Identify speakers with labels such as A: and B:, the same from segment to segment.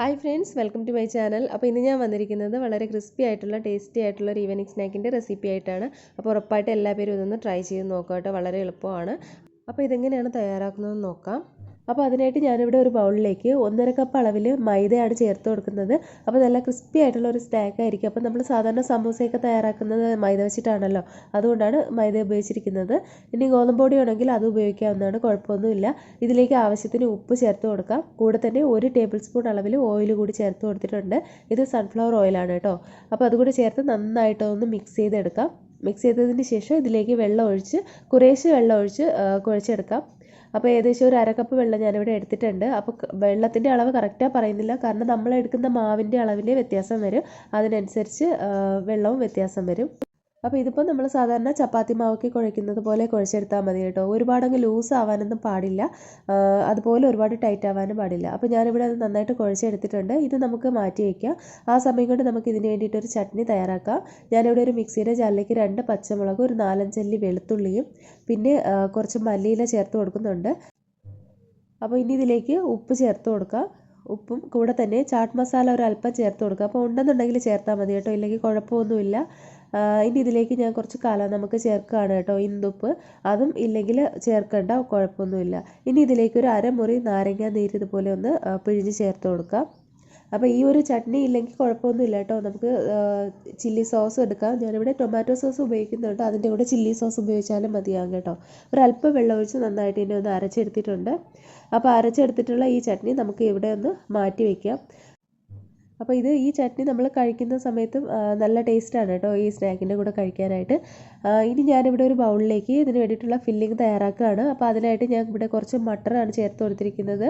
A: Hi friends welcome to my channel. അപ്പോൾ ഇന്ന് ഞാൻ വന്നിരിക്കുന്നത് വളരെ ക്രിസ്പി ആയിട്ടുള്ള ടേസ്റ്റി ആയിട്ടുള്ള ഒരു ഈവനിങ് സ്നാക്കിന്റെ റെസിപ്പി ആയിട്ടാണ്. അപ്പോൾ ഉറപ്പായിട്ട് എല്ലാ പേരും ഇതൊന്ന് ട്രൈ ചെയ്ത് നോക്കാം കേട്ടോ. വളരെ എളുപ്പമാണ്. അപ്പോൾ ഇതെങ്ങനെയാണ് തയ്യാറാക്കുന്നതെന്ന് നോക്കാം. അപ്പോൾ അതിനായിട്ട് ഞാനിവിടെ ഒരു ബൗളിലേക്ക് ഒന്നര കപ്പ് അളവിൽ മൈദയാണ് ചേർത്ത് കൊടുക്കുന്നത്. അപ്പോൾ നല്ല ക്രിസ്പി ആയിട്ടുള്ള ഒരു സ്നാക്ക് ആയിരിക്കും. അപ്പോൾ നമ്മൾ സാധാരണ സമൂസയൊക്കെ തയ്യാറാക്കുന്നത് മൈദ വെച്ചിട്ടാണല്ലോ. അതുകൊണ്ടാണ് മൈദ ഉപയോഗിച്ചിരിക്കുന്നത്. ഇനി ഗോതമ്പ് പൊടി ആണെങ്കിൽ അത് ഉപയോഗിക്കാവുന്നതാണ്. കുഴപ്പമൊന്നുമില്ല. ഇതിലേക്ക് ആവശ്യത്തിന് ഉപ്പ് ചേർത്ത് കൊടുക്കാം. കൂടെ തന്നെ ഒരു ടേബിൾ സ്പൂൺ അളവിൽ ഓയിൽ കൂടി ചേർത്ത് കൊടുത്തിട്ടുണ്ട്. ഇത് സൺഫ്ലവർ ഓയിലാണ് കേട്ടോ. അപ്പോൾ അതുകൂടി ചേർത്ത് നന്നായിട്ടൊന്ന് മിക്സ് ചെയ്തെടുക്കാം. മിക്സ് ചെയ്തതിന് ശേഷം ഇതിലേക്ക് വെള്ളം ഒഴിച്ച് കുറേശ്ശെ വെള്ളം ഒഴിച്ച് കുഴച്ചെടുക്കാം. അപ്പോൾ ഏകദേശം ഒരു അരക്കപ്പ് വെള്ളം ഞാനിവിടെ എടുത്തിട്ടുണ്ട്. അപ്പോൾ വെള്ളത്തിന്റെ അളവ് കറക്റ്റാണ് പറയുന്നില്ല. കാരണം നമ്മൾ എടുക്കുന്ന മാവിന്റെ അളവിന്റെ വ്യത്യാസം വരും. അതിനനുസരിച്ച് വെള്ളവും വ്യത്യാസം വരും. അപ്പോൾ ഇതിപ്പോൾ നമ്മൾ സാധാരണ ചപ്പാത്തി മാവൊക്കെ കുഴയ്ക്കുന്നത് പോലെ കുഴച്ചെടുത്താൽ മതി കേട്ടോ. ഒരുപാടങ്ങ് ലൂസ് ആവാനൊന്നും പാടില്ല. അതുപോലെ ഒരുപാട് ടൈറ്റ് ആവാനും പാടില്ല. അപ്പോൾ ഞാനിവിടെ അത് നന്നായിട്ട് കുഴച്ചെടുത്തിട്ടുണ്ട്. ഇത് നമുക്ക് മാറ്റി വയ്ക്കാം ആ സമയം കൊണ്ട് നമുക്ക് ഇതിന് വേണ്ടിയിട്ടൊരു ചട്നി തയ്യാറാക്കാം. ഞാനിവിടെ ഒരു മിക്സിയുടെ ജാലിലേക്ക് രണ്ട് പച്ചമുളക് ഒരു നാലഞ്ചല്ലി വെളുത്തുള്ളിയും പിന്നെ കുറച്ച് മല്ലിയില ചേർത്ത് കൊടുക്കുന്നുണ്ട്. അപ്പോൾ ഇനി ഇതിലേക്ക് ഉപ്പ് ചേർത്ത് കൊടുക്കാം. ഉപ്പും കൂടെ തന്നെ ചാട്ട് മസാല ഒരു അല്പം ചേർത്ത് കൊടുക്കുക അപ്പോൾ ഉണ്ടെന്നുണ്ടെങ്കിൽ ചേർത്താൽ മതി കേട്ടോ. ഇല്ലെങ്കിൽ കുഴപ്പമൊന്നുമില്ല. ഇനി ഇതിലേക്ക് ഞാൻ കുറച്ച് കല നമുക്ക് ചേർക്കുകയാണ് കേട്ടോ ഇന്തുപ്പ് അതും ഇല്ലെങ്കിൽ ചേർക്കേണ്ട കുഴപ്പമൊന്നുമില്ല. ഇനി ഇതിലേക്ക് ഒരു അരമുറി നാരങ്ങ നീര് ഇതുപോലെ ഒന്ന് പിഴിഞ്ഞ് ചേർത്ത് കൊടുക്കാം. അപ്പോൾ ഈ ഒരു ചട്നി ഇല്ലെങ്കിൽ കുഴപ്പമൊന്നുമില്ല കേട്ടോ. നമുക്ക് ചില്ലി സോസ് എടുക്കാം. ഞാനിവിടെ ടൊമാറ്റോ സോസ് ഉപയോഗിക്കുന്നുണ്ട്. അതിന്റെ കൂടെ ചില്ലി സോസ് ഉപയോഗിച്ചാലും മതിയാകും കേട്ടോ. ഒരല്പം വെള്ളം ഒഴിച്ച് നന്നായിട്ട് ഇതിനെ ഒന്ന് അരച്ചെടുത്തിട്ടുണ്ട്. അപ്പോൾ അരച്ചെടുത്തിട്ടുള്ള ഈ ചട്നി നമുക്ക് ഇവിടെ ഒന്ന് മാറ്റി വയ്ക്കാം അപ്പോൾ ഇത് ഈ ചട്നി നമ്മൾ കഴിക്കുന്ന സമയത്തും നല്ല ടേസ്റ്റാണ് കേട്ടോ ഈ സ്നാക്കിന്റെ കൂടെ കഴിക്കാനായിട്ട്. ഇനി ഞാനിവിടെ ഒരു ബൗളിലേക്ക് ഇതിന് വേണ്ടിയിട്ടുള്ള ഫില്ലിംഗ് തയ്യാറാക്കുകയാണ് അപ്പോൾ അതിനായിട്ട് ഞാൻ ഇവിടെ കുറച്ച് മട്ടറാണ് ചേർത്ത് കൊടുത്തിരിക്കുന്നത്.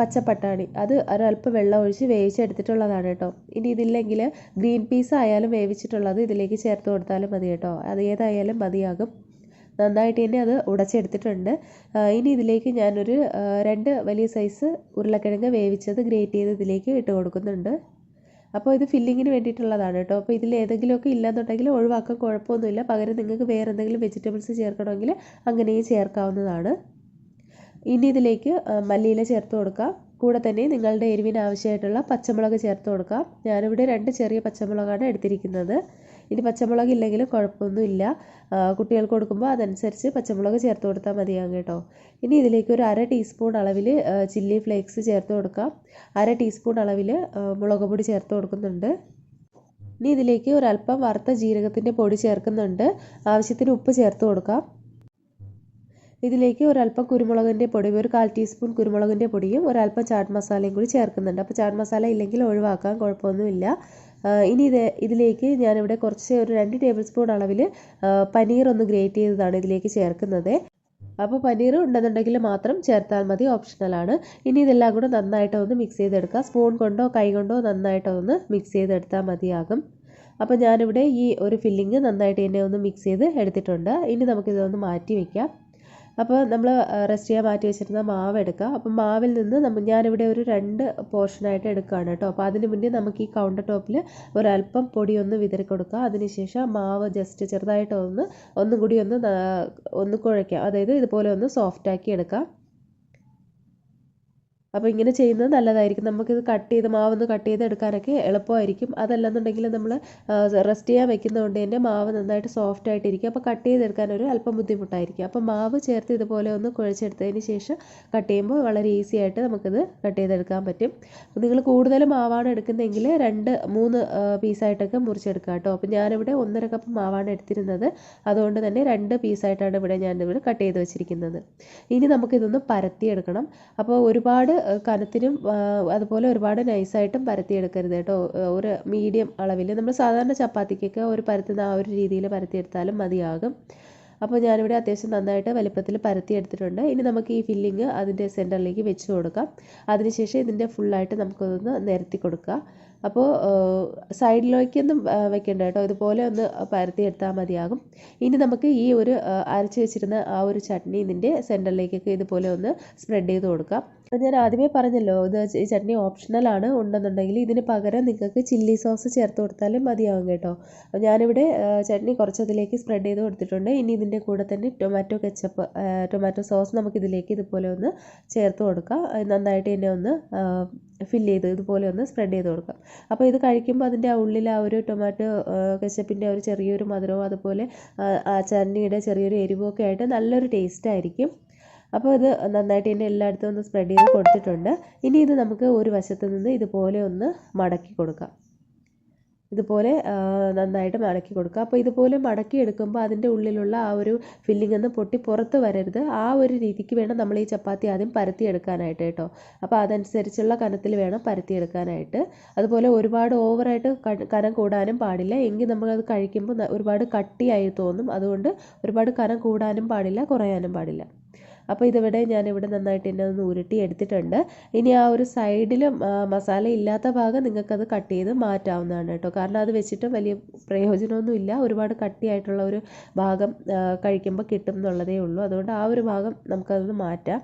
A: പച്ചപ്പട്ടാണി. അത് ഒരല്പം വെള്ളം ഒഴിച്ച് വേവിച്ചെടുത്തിട്ടുള്ളതാണ് കേട്ടോ. ഇനി ഇതില്ലെങ്കിൽ ഗ്രീൻ പീസ് ആയാലും വേവിച്ചിട്ടുള്ളത് ഇതിലേക്ക് ചേർത്ത് കൊടുത്താലും മതി കേട്ടോ. അത് ഏതായാലും മതിയാകും. നന്നായിട്ട് തന്നെ അത് ഉടച്ചെടുത്തിട്ടുണ്ട്. ഇനി ഇതിലേക്ക് ഞാനൊരു രണ്ട് വലിയ സൈസ് ഉരുളക്കിഴങ്ങ് വേവിച്ചത് ഗ്രേറ്റ് ചെയ്ത് ഇതിലേക്ക് ഇട്ട് കൊടുക്കുന്നുണ്ട്. അപ്പോൾ ഇത് ഫില്ലിങ്ങിന് വേണ്ടിയിട്ടുള്ളതാണ് കേട്ടോ. അപ്പോൾ ഇതിൽ ഏതെങ്കിലുമൊക്കെ ഇല്ലാന്നുണ്ടെങ്കിൽ ഒഴിവാക്കാൻ കുഴപ്പമൊന്നുമില്ല. പകരം നിങ്ങൾക്ക് വേറെ എന്തെങ്കിലും വെജിറ്റബിൾസ് ചേർക്കണമെങ്കിൽ അങ്ങനെയും ചേർക്കാവുന്നതാണ്. ഇനി ഇതിലേക്ക് മല്ലിയില ചേർത്ത് കൊടുക്കാം. കൂടെ തന്നെ നിങ്ങളുടെ എരിവിന് ആവശ്യമായിട്ടുള്ള പച്ചമുളക് ചേർത്ത് കൊടുക്കാം. ഞാനിവിടെ രണ്ട് ചെറിയ പച്ചമുളകാണ് എടുത്തിരിക്കുന്നത്. ഇനി പച്ചമുളക് ഇല്ലെങ്കിലും കുഴപ്പമൊന്നുമില്ല. കുട്ടികൾക്ക് കൊടുക്കുമ്പോൾ അതനുസരിച്ച് പച്ചമുളക് ചേർത്ത് കൊടുത്താൽ മതിയാകും കേട്ടോ. ഇനി ഇതിലേക്ക് ഒരു അര ടീസ്പൂൺ അളവിൽ ചില്ലി ഫ്ലേക്സ് ചേർത്ത് കൊടുക്കാം. അര ടീസ്പൂൺ അളവിൽ മുളക് പൊടി ചേർത്ത് കൊടുക്കുന്നുണ്ട്. ഇനി ഇതിലേക്ക് ഒരല്പം വറുത്ത ജീരകത്തിന്റെ പൊടി ചേർക്കുന്നുണ്ട്. ആവശ്യത്തിന് ഉപ്പ് ചേർത്ത് കൊടുക്കാം. ഇതിലേക്ക് ഒരല്പം കുരുമുളകിന്റെ പൊടി ഒരു കാൽ ടീസ്പൂൺ കുരുമുളകിന്റെ പൊടിയും ഒരല്പം ചാട്ട് മസാലയും കൂടി ചേർക്കുന്നുണ്ട്. അപ്പോൾ ചാട്ട് മസാല ഇല്ലെങ്കിൽ ഒഴിവാക്കാം കുഴപ്പമൊന്നുമില്ല. ഇനി ഇത് ഇതിലേക്ക് ഞാനിവിടെ കുറച്ച് ഒരു രണ്ട് ടേബിൾ സ്പൂൺ അളവിൽ പനീർ ഒന്ന് ഗ്രേറ്റ് ചെയ്തതാണ് ഇതിലേക്ക് ചേർക്കുന്നത്. അപ്പോൾ പനീർ ഉണ്ടെന്നുണ്ടെങ്കിൽ മാത്രം ചേർത്താൽ മതി ഓപ്ഷണലാണ് ഇനി ഇതെല്ലാം കൂടെ നന്നായിട്ടൊന്ന് മിക്സ് ചെയ്തെടുക്കുക സ്പൂൺ കൊണ്ടോ കൈ കൊണ്ടോ നന്നായിട്ടൊന്ന് മിക്സ് ചെയ്തെടുത്താൽ മതിയാകും. അപ്പോൾ ഞാനിവിടെ ഈ ഒരു ഫില്ലിങ് നന്നായിട്ട് തന്നെ ഒന്ന് മിക്സ് ചെയ്ത് എടുത്തിട്ടുണ്ട്. ഇനി നമുക്കിതൊന്ന് മാറ്റി വയ്ക്കാം അപ്പോൾ നമ്മൾ റെസ്റ്റ് ചെയ്യാൻ മാറ്റി വെച്ചിരുന്ന മാവ് എടുക്കുക അപ്പോൾ മാവിൽ നിന്ന് നമ്മൾ ഞാനിവിടെ ഒരു രണ്ട് പോർഷനായിട്ട് എടുക്കുകയാണ് കേട്ടോ അപ്പോൾ അതിന് മുന്നേ നമുക്ക് ഈ കൗണ്ടർ ടോപ്പിൽ ഒരല്പം പൊടി ഒന്ന് വിതറി കൊടുക്കുക അതിനുശേഷം മാവ് ജസ്റ്റ് ചെറുതായിട്ട് ഒന്ന് ഒന്നും കൂടി ഒന്ന് ഒന്ന് കുഴയ്ക്കുക അതായത് ഇതുപോലെ ഒന്ന് സോഫ്റ്റാക്കി എടുക്കാം. അപ്പോൾ ഇങ്ങനെ ചെയ്യുന്നത് നല്ലതായിരിക്കും. നമുക്കിത് കട്ട് ചെയ്ത് മാവൊന്ന് കട്ട് ചെയ്ത് എടുക്കാനൊക്കെ എളുപ്പമായിരിക്കും. അതല്ലെന്നുണ്ടെങ്കിൽ നമ്മൾ റെസ്റ്റ് ചെയ്യാൻ വെക്കുന്നതുകൊണ്ട് തന്നെ മാവ് നന്നായിട്ട് സോഫ്റ്റ് ആയിട്ടിരിക്കും. അപ്പോൾ കട്ട് ചെയ്തെടുക്കാൻ ഒരു അല്പം ബുദ്ധിമുട്ടായിരിക്കും. അപ്പോൾ മാവ് ചേർത്ത് ഇതുപോലെ ഒന്ന് കുഴച്ചെടുത്തതിന് ശേഷം കട്ട് ചെയ്യുമ്പോൾ വളരെ ഈസി ആയിട്ട് നമുക്കിത് കട്ട് ചെയ്തെടുക്കാൻ പറ്റും. നിങ്ങൾ കൂടുതൽ മാവാണ് എടുക്കുന്നതെങ്കിൽ രണ്ട് മൂന്ന് പീസായിട്ടൊക്കെ മുറിച്ചെടുക്കുക കേട്ടോ. അപ്പോൾ ഞാനിവിടെ ഒന്നര കപ്പ് മാവാണ് എടുത്തിരുന്നത്. അതുകൊണ്ട് തന്നെ രണ്ട് പീസായിട്ടാണ് ഇവിടെ ഞാനിവിടെ കട്ട് ചെയ്ത് വെച്ചിരിക്കുന്നത്. ഇനി നമുക്കിതൊന്ന് പരത്തിയെടുക്കണം. അപ്പോൾ ഒരുപാട് കനത്തിനും അതുപോലെ ഒരുപാട് നൈസായിട്ടും പരത്തിയെടുക്കരുത് കേട്ടോ. ഒരു മീഡിയം അളവിൽ നമ്മൾ സാധാരണ ചപ്പാത്തിക്കൊക്കെ ഒരു പരത്തുന്ന ആ ഒരു രീതിയിൽ പരത്തിയെടുത്താലും മതിയാകും. അപ്പോൾ ഞാനിവിടെ അത്യാവശ്യം നന്നായിട്ട് വലിപ്പത്തിൽ പരത്തിയെടുത്തിട്ടുണ്ട്. ഇനി നമുക്ക് ഈ ഫില്ലിങ് അതിന്റെ സെന്ററിലേക്ക് വെച്ച് കൊടുക്കാം. അതിനുശേഷം ഇതിന്റെ ഫുള്ളായിട്ട് നമുക്കൊന്ന് നിരത്തി കൊടുക്കുക അപ്പോൾ സൈഡിലേക്കൊന്നും വെക്കേണ്ട കേട്ടോ. ഇതുപോലെ ഒന്ന് പരത്തിയെടുത്താൽ മതിയാകും. ഇനി നമുക്ക് ഈ ഒരു അരച്ച് വെച്ചിരുന്ന ആ ഒരു ചട്നി ഇതിന്റെ സെന്ററിലേക്കൊക്കെ ഇതുപോലെ ഒന്ന് സ്പ്രെഡ് ചെയ്ത് കൊടുക്കാം. അപ്പോൾ ഞാൻ ആദ്യമേ പറഞ്ഞല്ലോ ഇത് ഈ ചട്നി ഓപ്ഷണലാണ് ഉണ്ടെന്നുണ്ടെങ്കിൽ ഇതിന് പകരം നിങ്ങൾക്ക് ചില്ലി സോസ് ചേർത്ത് കൊടുത്താലും മതിയാകും കേട്ടോ. അപ്പോൾ ഞാനിവിടെ ചട്നി കുറച്ച് അതിലേക്ക് സ്പ്രെഡ് ചെയ്ത് കൊടുത്തിട്ടുണ്ട്. ഇനി ഇതിന്റെ കൂടെ തന്നെ ടൊമാറ്റോ കെച്ചപ്പ് ടൊമാറ്റോ സോസ് നമുക്കിതിലേക്ക് ഇതുപോലെ ഒന്ന് ചേർത്ത് കൊടുക്കാം. നന്നായിട്ട് തന്നെ ഒന്ന് ഫില്ല് ചെയ്ത് ഇതുപോലെ ഒന്ന് സ്പ്രെഡ് ചെയ്ത് കൊടുക്കാം അപ്പോൾ ഇത് കഴിക്കുമ്പോൾ അതിന്റെ ഉള്ളിൽ ആ ഒരു ടൊമാറ്റോ കെച്ചപ്പിന്റെ ഒരു ചെറിയൊരു മധുരവും അതുപോലെ ആ ചട്നിയുടെ ചെറിയൊരു എരിവും ഒക്കെ ആയിട്ട് നല്ലൊരു ടേസ്റ്റ് ആയിരിക്കും. അപ്പോൾ ഇത് നന്നായിട്ട് ഇതിന്റെ എല്ലായിടത്തും ഒന്ന് സ്പ്രെഡ് ചെയ്ത് കൊടുത്തിട്ടുണ്ട്. ഇനി ഇത് നമുക്ക് ഒരു വശത്ത് നിന്ന് ഇതുപോലെ ഒന്ന് മടക്കി കൊടുക്കാം. ഇതുപോലെ നന്നായിട്ട് മടക്കി കൊടുക്കുക. അപ്പോൾ ഇതുപോലെ മടക്കി എടുക്കുമ്പോൾ അതിന്റെ ഉള്ളിലുള്ള ആ ഒരു ഫില്ലിംഗ് ഒന്ന് പൊട്ടി പുറത്ത് വരരുത്. ആ ഒരു രീതിക്ക് വേണം നമ്മൾ ഈ ചപ്പാത്തി ആദ്യം പരത്തി എടുക്കാനായിട്ട് കേട്ടോ. അപ്പോൾ അതനുസരിച്ചുള്ള കനത്തിൽ വേണം പരത്തി എടുക്കാനായിട്ട്. അതുപോലെ ഒരുപാട് ഓവറായിട്ട് കനം കൂടാനും പാടില്ല. എങ്കിൽ നമ്മളത് കഴിക്കുമ്പോൾ ഒരുപാട് കട്ടിയായി തോന്നും. അതുകൊണ്ട് ഒരുപാട് കനം കൂടാനും പാടില്ല കുറയാനും പാടില്ല. അപ്പോൾ ഇതിവിടെ ഞാനിവിടെ നന്നായിട്ട് എന്നെ ഒന്ന് ഉരുട്ടി എടുത്തിട്ടുണ്ട്. ഇനി ആ ഒരു സൈഡിലും മസാല ഇല്ലാത്ത ഭാഗം നിങ്ങൾക്കത് കട്ട് ചെയ്ത് മാറ്റാവുന്നതാണ് കേട്ടോ. കാരണം അത് വെച്ചിട്ട് വലിയ പ്രയോജനമൊന്നുമില്ല. ഒരുപാട് കട്ടിയായിട്ടുള്ള ഒരു ഭാഗം കഴിക്കുമ്പോൾ കിട്ടും എന്നുള്ളതേ ഉള്ളൂ. അതുകൊണ്ട് ആ ഒരു ഭാഗം നമുക്കതൊന്ന് മാറ്റാം.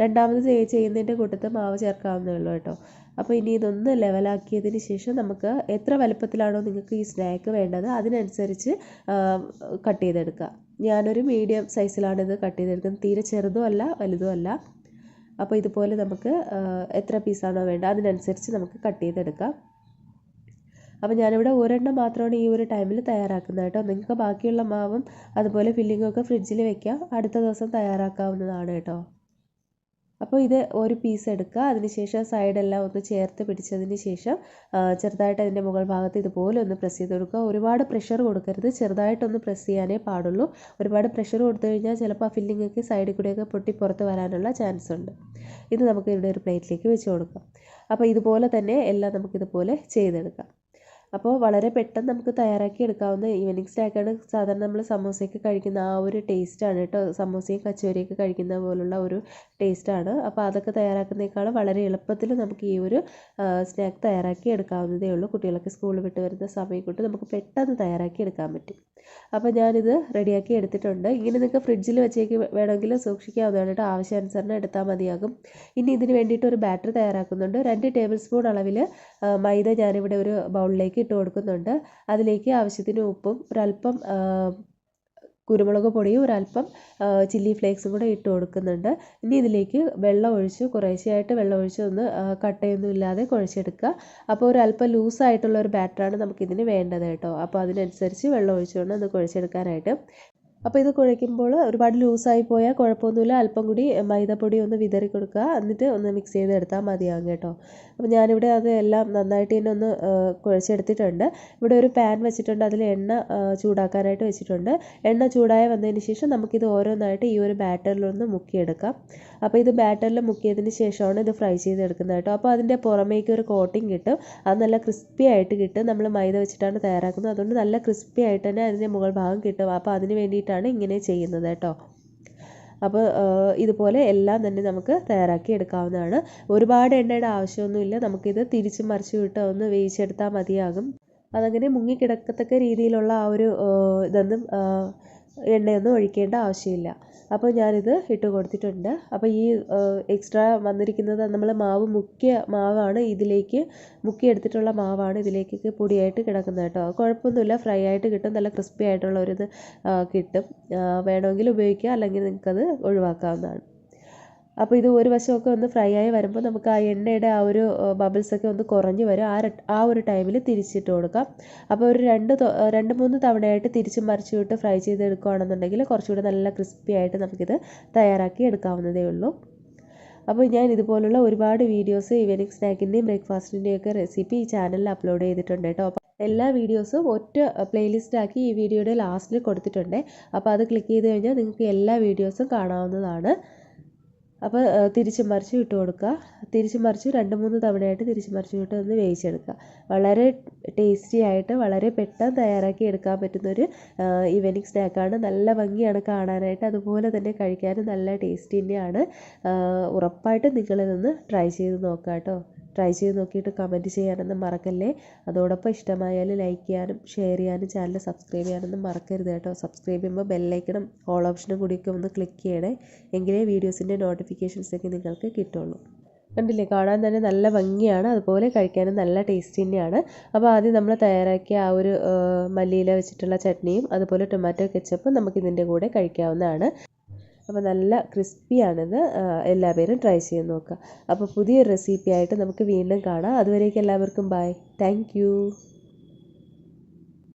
A: രണ്ടാമത് ചെയ്യുന്നതിന്റെ കൂട്ടത്തിൽ മാവ് ചേർക്കാവുന്നേ ഉള്ളൂ കേട്ടോ. അപ്പോൾ ഇനി ഇതൊന്ന് ലെവലാക്കിയതിന് ശേഷം നമുക്ക് എത്ര വലുപ്പത്തിലാണോ നിങ്ങൾക്ക് ഈ സ്നാക്ക് വേണ്ടത് അതിനനുസരിച്ച് കട്ട് ചെയ്തെടുക്കുക ഞാനൊരു മീഡിയം സൈസിലാണ് ഇത് കട്ട് ചെയ്തെടുക്കുന്നത്. തീരെ ചെറുതും അല്ല വലുതും അല്ല. അപ്പോൾ ഇതുപോലെ നമുക്ക് എത്ര പീസാണോ വേണ്ടത് അതിനനുസരിച്ച് നമുക്ക് കട്ട് ചെയ്തെടുക്കാം. അപ്പോൾ ഞാനിവിടെ ഒരെണ്ണം മാത്രമാണ് ഈ ഒരു ടൈമിൽ തയ്യാറാക്കുന്നത് കേട്ടോ. നിങ്ങൾക്ക് ബാക്കിയുള്ള മാവും അതുപോലെ ഫില്ലിങ്ങും ഒക്കെ ഫ്രിഡ്ജിൽ വെക്കാം. അടുത്ത ദിവസം തയ്യാറാക്കാവുന്നതാണ് കേട്ടോ. അപ്പോൾ ഇത് ഒരു പീസ് എടുക്കുക. അതിനുശേഷം സൈഡെല്ലാം ഒന്ന് ചേർത്ത് പിടിച്ചതിന് ശേഷം ചെറുതായിട്ട് അതിന്റെ മുകൾ ഭാഗത്ത് ഇതുപോലെ ഒന്ന് പ്രസ് ചെയ്ത് കൊടുക്കുക. ഒരുപാട് പ്രഷർ കൊടുക്കരുത്. ചെറുതായിട്ടൊന്ന് പ്രസ് ചെയ്യാനേ പാടുള്ളൂ. ഒരുപാട് പ്രഷർ കൊടുത്തു കഴിഞ്ഞാൽ ചിലപ്പോൾ ആ ഫില്ലിങ്ങൊക്കെ സൈഡിൽ കൂടെയൊക്കെ പൊട്ടി പുറത്ത് വരാനുള്ള ചാൻസ് ഉണ്ട്. ഇത് നമുക്ക് ഇവിടെ ഒരു പ്ലേറ്റിലേക്ക് വെച്ച് കൊടുക്കാം. അപ്പോൾ ഇതുപോലെ തന്നെ എല്ലാം നമുക്കിതുപോലെ ചെയ്തെടുക്കാം. അപ്പോൾ വളരെ പെട്ടെന്ന് നമുക്ക് തയ്യാറാക്കി എടുക്കാവുന്ന ഈവനിങ് സ്നാക്കാണ് സാധാരണ നമ്മൾ സമോസയൊക്കെ കഴിക്കുന്ന ആ ഒരു ടേസ്റ്റാണ് കേട്ടോ. സമോസയും കച്ചോരിയൊക്കെ കഴിക്കുന്ന പോലുള്ള ഒരു ടേസ്റ്റാണ് അപ്പോൾ അതൊക്കെ തയ്യാറാക്കുന്നതിനേക്കാളും വളരെ എളുപ്പത്തിൽ നമുക്ക് ഈ ഒരു സ്നാക്ക് തയ്യാറാക്കി എടുക്കാവുന്നതേ ഉള്ളൂ. കുട്ടികളൊക്കെ സ്കൂളിൽ വിട്ട് വരുന്ന സമയം കൊണ്ട് നമുക്ക് പെട്ടെന്ന് തയ്യാറാക്കി എടുക്കാൻ പറ്റും. അപ്പോൾ ഞാനിത് റെഡിയാക്കി എടുത്തിട്ടുണ്ട്. ഇങ്ങനെ നിങ്ങൾക്ക് ഫ്രിഡ്ജിൽ വെച്ചേക്ക് വേണമെങ്കിൽ സൂക്ഷിക്കാവുന്നതാണ് കേട്ടോ. ആവശ്യാനുസരണം എടുത്താൽ മതിയാകും. ഇനി ഇതിന് വേണ്ടിയിട്ട് ഒരു ബാറ്റർ തയ്യാറാക്കുന്നുണ്ട്. രണ്ട് ടേബിൾ സ്പൂൺ അളവിൽ മൈദ ഞാനിവിടെ ഒരു ബൗളിലേക്ക് ഇട്ട് കൊടുക്കുന്നുണ്ട്. അതിലേക്ക് ആവശ്യത്തിന് ഉപ്പും ഒരല്പം കുരുമുളക് പൊടിയും ഒരല്പം ചില്ലി ഫ്ലേക്സും കൂടെ ഇട്ട് കൊടുക്കുന്നുണ്ട്. ഇനി ഇതിലേക്ക് വെള്ളം ഒഴിച്ച് കുറേശ്ശെയായിട്ട് വെള്ളം ഒഴിച്ച് ഒന്ന് കട്ടയൊന്നും ഇല്ലാതെ കുഴച്ചെടുക്കുക. അപ്പോൾ ഒരല്പം ലൂസായിട്ടുള്ള ഒരു ബാറ്ററാണ് നമുക്കിതിന് വേണ്ടത് കേട്ടോ. അപ്പോൾ അതിനനുസരിച്ച് വെള്ളം ഒഴിച്ചുകൊണ്ട് ഒന്ന് കുഴച്ചെടുക്കാനായിട്ട്. അപ്പോൾ ഇത് കുഴയ്ക്കുമ്പോൾ ഒരുപാട് ലൂസായി പോയാൽ കുഴപ്പമൊന്നുമില്ല. അല്പം കൂടി മൈദപ്പൊടി ഒന്ന് വിതറി കൊടുക്കുക. എന്നിട്ട് ഒന്ന് മിക്സ് ചെയ്തെടുത്താൽ മതിയാകും കേട്ടോ. അപ്പോൾ ഞാനിവിടെ അത് എല്ലാം നന്നായിട്ട് തന്നെ ഒന്ന് കുഴച്ചെടുത്തിട്ടുണ്ട്. ഇവിടെ ഒരു പാൻ വെച്ചിട്ടുണ്ട്. അതിൽ എണ്ണ ചൂടാക്കാനായിട്ട് വെച്ചിട്ടുണ്ട്. എണ്ണ ചൂടായി വന്നതിന് ശേഷം നമുക്കിത് ഓരോന്നായിട്ട് ഈ ഒരു ബാറ്ററിലൊന്ന് മുക്കിയെടുക്കാം. അപ്പോൾ ഇത് ബാറ്ററിൽ മുക്കിയതിന് ശേഷമാണ് ഇത് ഫ്രൈ ചെയ്തെടുക്കുന്നത് കേട്ടോ. അപ്പോൾ അതിന്റെ പുറമേക്ക് ഒരു കോട്ടിങ് കിട്ടും. അത് നല്ല ക്രിസ്പി ആയിട്ട് കിട്ടും. നമ്മൾ മൈദ വെച്ചിട്ടാണ് തയ്യാറാക്കുന്നത്. അതുകൊണ്ട് നല്ല ക്രിസ്പി ആയിട്ട് തന്നെ അതിന്റെ മുകൾ ഭാഗം കിട്ടും. അപ്പോൾ അതിന് വേണ്ടിയിട്ടാണ് ഇങ്ങനെ ചെയ്യുന്നത് കേട്ടോ. അപ്പോൾ ഇതുപോലെ എല്ലാം തന്നെ നമുക്ക് തയ്യാറാക്കി എടുക്കാവുന്നതാണ്. ഒരുപാട് എണ്ണയുടെ ആവശ്യമൊന്നുമില്ല. നമുക്കിത് തിരിച്ച് മറിച്ച് വിട്ട് ഒന്ന് വേവിച്ചെടുത്താൽ മതിയാകും. അതങ്ങനെ മുങ്ങിക്കിടക്കത്തക്ക രീതിയിലുള്ള ആ ഒരു ഇതൊന്നും എണ്ണയൊന്നും ഒഴിക്കേണ്ട ആവശ്യമില്ല. അപ്പോൾ ഞാനിത് ഇട്ട് കൊടുത്തിട്ടുണ്ട്. അപ്പോൾ ഈ എക്സ്ട്രാ വന്നിരിക്കുന്നത് നമ്മൾ മാവ് മുക്കിയ മാവാണ്. ഇതിലേക്ക് മുക്കിയെടുത്തിട്ടുള്ള മാവാണ്. ഇതിലേക്ക് പൊടിയായിട്ട് കിടക്കുന്നത് കേട്ടോ. കുഴപ്പമൊന്നുമില്ല. ഫ്രൈ ആയിട്ട് കിട്ടും. നല്ല ക്രിസ്പി ആയിട്ടുള്ള ഒരു ഇത് കിട്ടും. വേണമെങ്കിൽ ഉപയോഗിക്കുക അല്ലെങ്കിൽ നിങ്ങൾക്കത് ഒഴിവാക്കാവുന്നതാണ്. അപ്പോൾ ഇത് ഒരു വശമൊക്കെ ഒന്ന് ഫ്രൈ ആയി വരുമ്പോൾ നമുക്ക് ആ എണ്ണയുടെ ആ ഒരു ബബിൾസൊക്കെ ഒന്ന് കുറഞ്ഞു വരും. ആ ആ ഒരു ടൈമിൽ തിരിച്ചിട്ട് കൊടുക്കാം. അപ്പോൾ ഒരു രണ്ട് രണ്ട് മൂന്ന് തവണയായിട്ട് തിരിച്ച് മറിച്ച് വിട്ട് ഫ്രൈ ചെയ്തെടുക്കുകയാണെന്നുണ്ടെങ്കിൽ കുറച്ചുകൂടി നല്ല ക്രിസ്പി ആയിട്ട് നമുക്കിത് തയ്യാറാക്കി എടുക്കാവുന്നതേ ഉള്ളൂ. അപ്പോൾ ഞാൻ ഇതുപോലുള്ള ഒരുപാട് വീഡിയോസ് ഈവനിങ് സ്നാക്കിന്റെയും ബ്രേക്ക്ഫാസ്റ്റിന്റെയും ഒക്കെ റെസിപ്പി ഈ ചാനലിൽ അപ്ലോഡ് ചെയ്തിട്ടുണ്ട് കേട്ടോ എല്ലാ വീഡിയോസും ഒറ്റ പ്ലേലിസ്റ്റാക്കി ഈ വീഡിയോയുടെ ലാസ്റ്റിൽ കൊടുത്തിട്ടുണ്ട്. അപ്പോൾ അത് ക്ലിക്ക് ചെയ്ത് കഴിഞ്ഞാൽ നിങ്ങൾക്ക് എല്ലാ വീഡിയോസും കാണാവുന്നതാണ്. അപ്പോൾ തിരിച്ച് മറിച്ച് ഇട്ട് കൊടുക്കുക. തിരിച്ച് മറിച്ച് രണ്ട് മൂന്ന് തവണയായിട്ട് തിരിച്ച് മറിച്ച് ഇട്ട് ഒന്ന് വേവിച്ചെടുക്കുക. വളരെ ടേസ്റ്റി ആയിട്ട് വളരെ പെട്ടെന്ന് തയ്യാറാക്കി എടുക്കാൻ പറ്റുന്നൊരു ഈവനിങ് സ്നാക്കാണ് നല്ല ഭംഗിയാണ് കാണാനായിട്ട്. അതുപോലെ തന്നെ കഴിക്കാനും നല്ല ടേസ്റ്റി തന്നെയാണ് ഉറപ്പായിട്ടും നിങ്ങളിതൊന്ന് ട്രൈ ചെയ്ത് നോക്കാം കേട്ടോ. ട്രൈ ചെയ്ത് നോക്കിയിട്ട് കമന്റ് ചെയ്യാനൊന്നും മറക്കല്ലേ? അതോടൊപ്പം ഇഷ്ടമായാൽ ലൈക്ക് ചെയ്യാനും ഷെയർ ചെയ്യാനും ചാനൽ സബ്സ്ക്രൈബ് ചെയ്യാനൊന്നും മറക്കരുത് കേട്ടോ. സബ്സ്ക്രൈബ് ചെയ്യുമ്പോൾ ബെല്ലൈക്കണം ഓൾ ഓപ്ഷനും കൂടിയൊക്കെ ഒന്ന് ക്ലിക്ക് ചെയ്യണേ. എങ്കിലേ വീഡിയോസിന്റെ നോട്ടിഫിക്കേഷൻസ് ഒക്കെ നിങ്ങൾക്ക് കിട്ടുള്ളൂ. കണ്ടില്ലേ? കാണാൻ തന്നെ നല്ല ഭംഗിയാണ്. അതുപോലെ കഴിക്കാനും നല്ല ടേസ്റ്റ് തന്നെയാണ്. അപ്പോൾ ആദ്യം നമ്മൾ തയ്യാറാക്കിയ ആ ഒരു മല്ലിയില വെച്ചിട്ടുള്ള ചട്നിയും അതുപോലെ ടൊമാറ്റോ കെച്ചപ്പും നമുക്ക് ഇതിന്റെ കൂടെ കഴിക്കാവുന്നതാണ്. അപ്പോൾ നല്ല ക്രിസ്പിയാണിത് എല്ലാ പേരും ട്രൈ ചെയ്ത് നോക്കുക. അപ്പോൾ പുതിയൊരു റെസിപ്പി ആയിട്ട് നമുക്ക് വീണ്ടും കാണാം. അതുവരേക്കും എല്ലാവർക്കും ബൈ താങ്ക്